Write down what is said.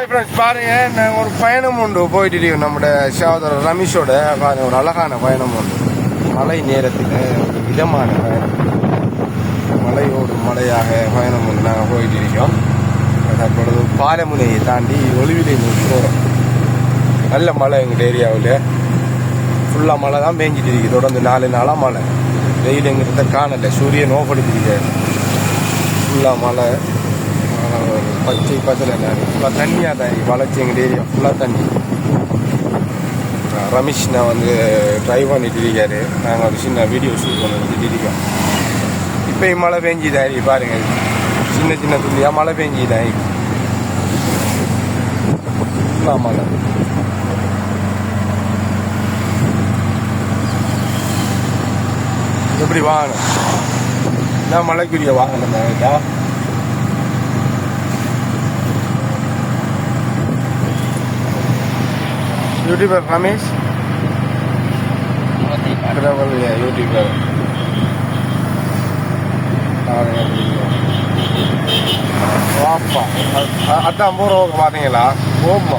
Hi friends பாருங்க நான் ஒரு பயணம் உண்டு. போயிட்டு இருக்கோம் நம்முடைய சகோதரர் ரமேஷோட பாருங்க ஒரு அழகான பயணம் உண்டு. மழை நேரத்தில் ஒரு விதமான பயணம். மலையோடு மலையாக பயணம் உண்டு. நாங்கள் போயிட்டு இருக்கோம். தற்பொழுது பாலமுனையை தாண்டி ஒளிவிலை நோக்கி போகிறோம் நல்ல மழை எங்கள் ஏரியாவில் ஃபுல்லாக மழை தான் பேஞ்சிட்டு இருக்குது. தொடர்ந்து நாலு நாளாக மழை வெயில் எங்கிட்ட காணலை. சூரியன் ஓப்படுத்திருக்காரு ஃபுல்லாக மழை பச்சை பச்சை ஃபுல்லாக தண்ணியாக தான் வளர்ச்சி எங்கள் ஏரியா ஃபுல்லாக தண்ணி. ரமேஷ் நான் வந்து ட்ரைவ் பண்ணிட்டு இருக்காரு. நாங்கள் ஒரு சின்ன வீடியோ ஷூட் பண்ணிட்டு இருக்கோம். இப்போ மழை பெஞ்சுதான் இருக்கு பாருங்கள் சின்ன சின்ன துண்டியாக மழை பெஞ்சுதான் இருக்கு ஃபுல்லாக மழை. எப்படி வாங்கணும் நான் மழைக்குரிய வாங்கணும் கேட்டா யூடியூபர் ரமேஷ் பிரபல யூடியூபர் வாப்பா அ- அதான் போகிறவங்க பார்த்தீங்களா ஓமா